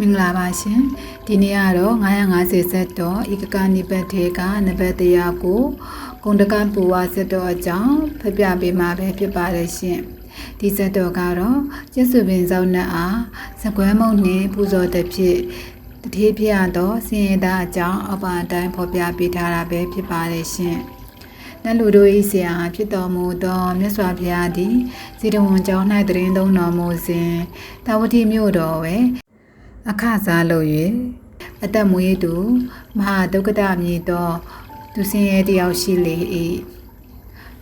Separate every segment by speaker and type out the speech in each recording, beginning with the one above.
Speaker 1: မင်္ဂလာပါရှင်ဒီနေ့ကတော့950ဆက်တော်ဧကကနိပတ်ထေကနဘတ်တရားကိုဂုံတကပူဝဆက်တော်အကြောင်းဖပြပေးမှာပဲဖြစ်ပါတယ်ရှင်ဒီဆက်တော်ကတော့ကျက်စုပင်စောင်းနှက်အားစကွဲမုံနှင့်ပူဇော်တဲ့ဖြစ်တတိပြရတော့စင်ရသားအကြောင်းအပအတိုင်းဖော်ပြပေးထားတာပဲဖြစ်ပါတယ်ရှင်နတ်လူတို့ဤဆရာဖြစ်တော်မူသောမြတ်စွာဘုရားသည်ဇေတဝန်ကျောင်း၌တရင်သုံးတော်မူစဉ်တာဝတိမြို့တော်ဝဲ အခစားလို့၍အသက်မွေးသူမဟာဒုက္ကတမြည်သောသူစင်ရဲ့တယောက်ရှိလေ၏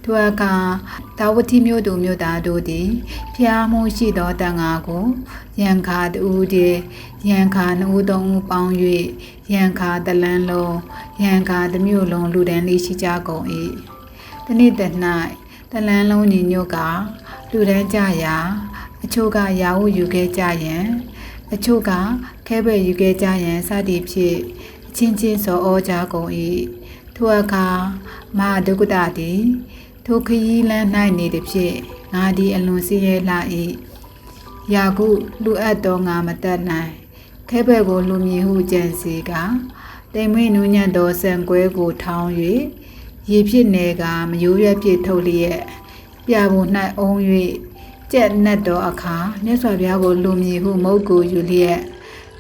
Speaker 1: ထိုအခါတာဝတိမြို့သူမြို့သားတို့သည်ဖျားမှုရှိသောတန်ဃာကိုရန်ခါတူတည်းရန်ခါနှုတ်သုံးဦးပေါင်း၍ရန်ခါတလန်းလုံးရန်ခါတစ်မြို့လုံးလူဒန်းလေးရှိကြကုန်၏တနေ့တ၌တလန်းလုံးညီညွတ်ကလူဒန်းကြရာအချို့ကရာဟုယူခဲ့ကြရန် အချို့ကခဲဘဲယူခဲ့ကြရန်စသည်ဖြင့်အချင်းချင်းစောဩကြကုန်၏ထိုအခါမဟာဒုက္ကတသည်ထိုခရီးလမ်း၌နေသည်ဖြင့်ငါသည်အလွန်စည်ရဲလာ၏ယာကုလူအပ်သောငါမတတ်နိုင်ခဲဘဲကိုလူမြည်ဟုကြံစီကတိမ်မွေးနူးညံ့သောဆံကွဲကိုထောင်း၍ရေဖြစ်နေကမယိုးရက်ဖြစ်ထုတ်လျက်ပြပုံ၌အုံ၍ ကြက်နတ်တော်အခါမြတ်စွာဘုရားကိုလူမြည်ဟုမုတ်ကိုယူလျက်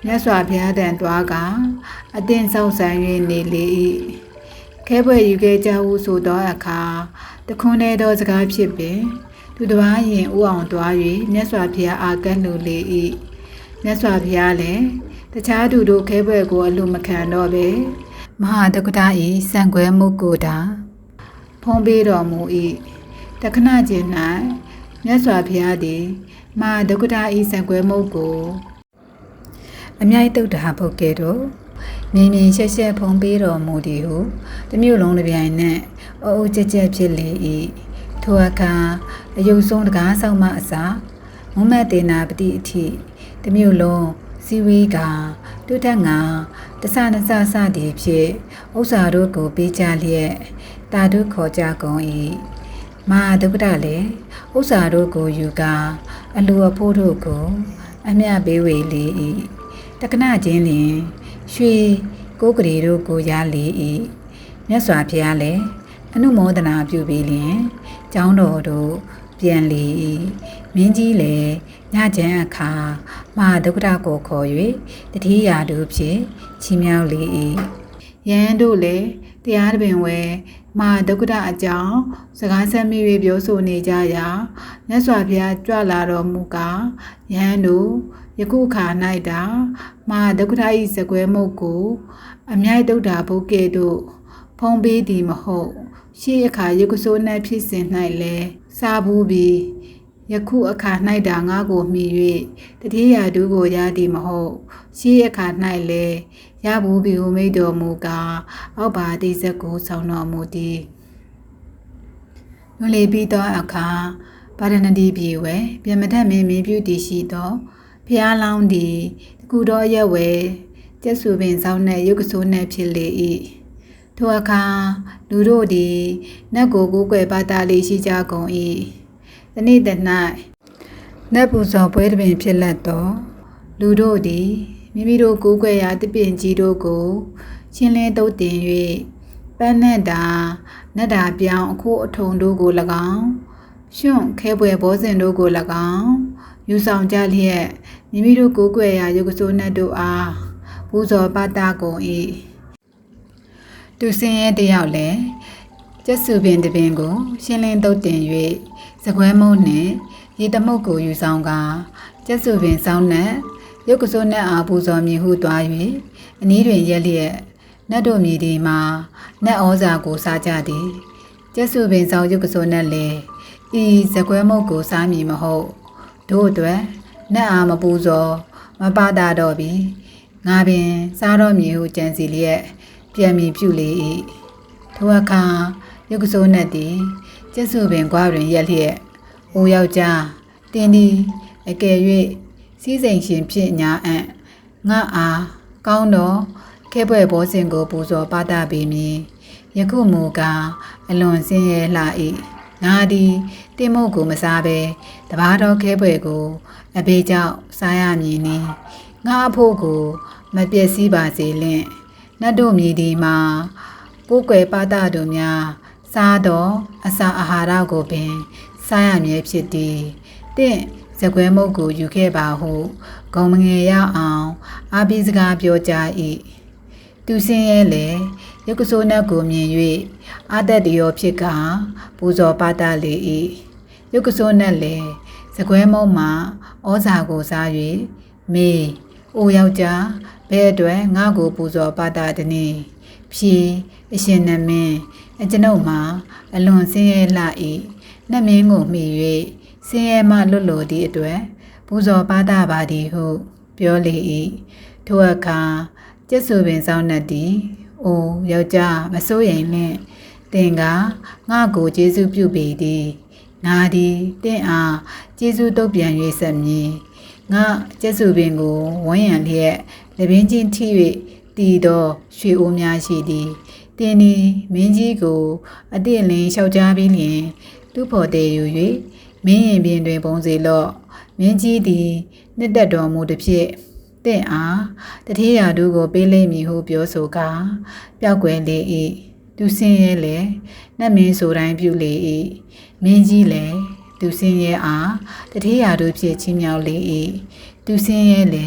Speaker 1: မြတ်စွာဘုရားတန်သွားကအသင်ဆောင်ဆန်၍နေလေ၏ခဲဘွယ်ယူခဲ့ကြဟုဆိုသောအခါတခွန်းတဲ့သောစကားဖြစ်ပင်သူတစ်ပါးရင်ဥအောင်သွား၍မြတ်စွာဘုရားအာကတ်လူလေ၏မြတ်စွာဘုရားလည်းတခြားသူတို့ခဲဘွယ်ကိုအလိုမခံတော့ပဲမဟာတက္ကတာဤစံကွဲမှုကိုတာဖုံးပေးတော်မူ၏တခဏချင်း၌ မြတ်စွာဘုရားသည်မဟာတက္ကတာဤစံကွဲမှုကိုအမြိုက်တုတ်တာပုတ်ကဲ့သို့မြင်မြင်ရှက်ရှက်ဖုံးပေးတော်မူသည်ဟုတစ်မျိုးလုံးတစ်ပြိုင်နက်အအုပ်ကြက်ကြက်ဖြစ်လေ၏ထိုအခါအယုံဆုံးတကားဆောင်မအစာမုံမတ်တေနာပတိအထိတစ်မျိုးလုံးစီဝေးကတုထက်ငါတဆနဆဆသည်ဖြင့်ဥစ္စာတို့ကိုပေးကြလျက်တာတို့ခေါ်ကြကုန်၏ မဟာဒုက္ခလည်းဥစ္စာတို့ကိုယူကာအလူအဖိုးတို့ကိုအမျှပေးဝေလေ၏တက္ကနာချင်းလျင်ရွှေကိုးကလေးတို့ကိုရလေ၏မြတ်စွာဘုရားလည်းအနုမောဒနာပြုပြီးလျင်ကျောင်းတော်တို့ပြန်လေ၏မင်းကြီးလည်းညချမ်းအခါမဟာဒုက္ခကိုခေါ်၍တတိယာတို့ဖြင့်ချီးမြှောက်လေ၏ယဟန်တို့လည်းတရားတပင်ဝဲ မဟာဒုက္ခအကြောင်းစကားဆက်မိ၍ပြောဆိုနေကြရာမြတ်စွာဘုရားကြွလာတော်မူကားယဟန်တို့ယခုခါ၌တာမဟာဒုက္ခ၏စကွဲမုတ်ကို အမြိုက်တုတ်တာဘုတ်ကဲ့သို့ဖုံးပေးသည်မဟုတ် ရှေးအခါယကုဆိုး၌ဖြစ်စဉ်၌လည်းစားဘူးပြီးယခုအခါ၌တာငါကိုမှီ၍တတိယဒုကိုရသည်မဟုတ်ရှေးအခါ၌လည်း ရဘူးပြီးဟုမိတော်မူကားအောက်ပါတိစက်ကိုဆောင်တော်မူသည်လွန်လေပြီးသောအခါပါရဏတိပြေဝဲပြမထမင်းမင်းပြုတည်ရှိသောဖျားလောင်းသည်တကူတော်ရက်ဝဲကျက်စုပင်ဆောင်နှင့်ရုပ်ကဆိုးနှင့်ဖြစ်လေ၏ထိုအခါလူတို့သည်နတ်ကိုကိုးကွယ်ပါတာလေးရှိကြကုန်၏တနေ့တ၌နတ်ပူဇော်ပွဲတွင်ဖြစ်လက်သောလူတို့သည် မိမိတို့ကိုးကွယ်ရာတပင်ကြီးတို့ကိုချင်းလင်းတုတ်တင်၍ပန်းနဲ့တာနတ်တာပြောင်းအခုအထုံတို့ကို၎င်းရွှွန့်ခဲပွဲဘောဇင်တို့ကို၎င်းယူဆောင်ကြလျက်မိမိတို့ကိုးကွယ်ရာရုပ်ဆိုးနှက်တို့အားပူဇော်ပါတာကုန်၏သူစင်ရဲ့တယောက်လည်းကျက်စုပင်တပင်ကို ရှင်းလင်းတုတ်တင်၍စကွဲမုံနှင့်ရေတမုတ်ကိုယူဆောင်ကာကျက်စုပင်စောင်းနှင့် ရုပ်ကစိုးနှင့်အားပူဇော်မြည်ဟုသွား၍အနည်းတွင်ရက်လျက်နတ်တို့မြည်ဒီမှာနတ်ဩဇာကိုစားကြသည်ကျက်စုပင်ဆောင်ရုပ်ကစိုးနှင့်လည်းဤစကွဲမုတ်ကိုစားမည်မဟုတ်တို့အတွက်နတ်အားမပူဇော်မပါတာတော့ပြီငါပင်စားတော့မည်ဟုကြံစီလျက်ပြန်ပြီးပြုလေ၏ထိုအခါရုပ်ကစိုးနှင့်သည်ကျက်စုပင်ကွာတွင်ရက်လျက်အိုယောက်ျားတင်းသည်အကယ်၍ စီးစိမ်ရှင်ဖြစ်ညာအံ့ငါအားကောင်းတော့ခဲပွဲဘောစင်ကိုပူဇော်ပါတာပေမည်ယခုမူကားအလွန်ဆင်းရဲလှ၏ငါသည်တင်မုတ်ကိုမစားဘဲတဘာတော်ခဲပွဲကိုအဘေးကြောင့်စားရမည်နီငါအဖို့ကို မပျက်စီးပါစေလင့်နတ်တို့မြည်ဒီမှာကိုယ်ွယ်ပါဒတို့များစားသောအစာအာဟာရကိုပင်စားရမည်ဖြစ်သည်တင့် ဇကွဲမုတ်ကိုယူခဲ့ပါဟုဂုံမငယ်ရအောင်အာဘိစကားပြောကြ၏သူစင်းရဲလေရုပ်ကဆိုးနတ်ကိုမြင်၍အာသက်တရောဖြစ်ကပူဇော်ပါဒလေ၏ရုပ်ကဆိုးနတ်လေဇကွဲမုတ်မှာဩဇာကိုစား၍မေးအိုယောက်ျားဘဲအတွက်ငါ့ကိုပူဇော်ပါဒတနည်းဖြေအရှင်နမင်းအကျွန်ုပ်မှာအလွန်ဆင်းရဲလှ၏နှမင်းကိုမိ၍ ဆင်းရဲမှလွတ်လိုသည့်အတွက်ပူဇော်ပါဒပါသည်ဟု ပြောလေ၏ထိုအခါကျက်ဆူပင်ဆောင်နှက်သည်အိုယောက်ျားမစိုးရိမ်နှင့်တင်ကငါ့ကိုကျေးဇူးပြုပေသည်ငါသည်တင့်အားကျေးဇူးတုတ်ပြန်၍ဆက်မည်ငါကျက်ဆူပင်ကိုဝန်းရံလျက်လက်ပင်ချင်းထိ၍တည်သောရွှေအိုးများရှိသည်တင်သည်မင်းကြီးကိုအတိအလင်းလျှောက်ကြားပြီးလျင်သူ့ဖို့တည်ယူ၍ မင်းရင်ပြင်တွင်ပုံစီလော့မင်းကြီးသည်နှစ်သက်တော်မူသည်ဖြင့်တင့်အားတတိယတို့ကိုပေးလိမ့်မည်ဟုပြောဆိုကာပျောက်ကွယ်လေ၏သူစင်းရဲလေနတ်မင်းဆိုတိုင်းပြုလေ၏မင်းကြီးလည်းသူစင်းရဲအားတတိယတို့ဖြင့်ချင်းမြောက်လေ၏သူစင်းရဲလေ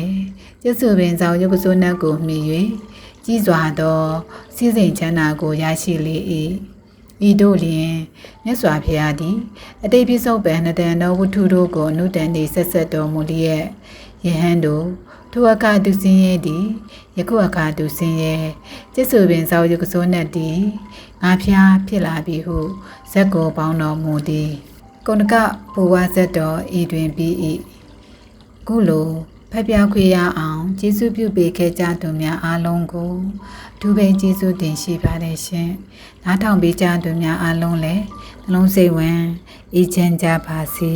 Speaker 1: ကျဆုပင်ဆောင်ရုပ်ကစိုးနတ်ကိုမြည်၍ကြီးစွာသောစီစဉ်ချမ်းသာကိုရရှိလေ၏ ဤတို့လျင်မြတ်စွာဘုရားသည်အတိတ်ပြစ္ဆုတ်ပံနတန်သောဝတ္ထုတို့ကိုအနုတန်နေဆက်ဆက်တော်မူလျက်ယဟန်တို့ထိုအခါသူစင်းရဲသည်ယခုအခါသူစင်းရဲကျစ်ဆူပင်သောယုကစိုးနဲ့သည်ငါဖျားဖြစ်လာပြီဟုဇက်ကိုပေါင်းတော်မူသည်ကုဏကဘဝဇက်တော်ဤတွင်ပြီး၏ခုလိုဖက်ပြခွေရအောင်ကျေးဇူးပြုပေးခဲ့ကြသူများအားလုံးကို ဒုပဲကျေးဇူးတင်ရှိပါတယ်ရှင်နားထောင်ပေးကြသူများအားလုံးလည်းနှလုံးစိတ်ဝင်အေးချမ်းကြပါစေ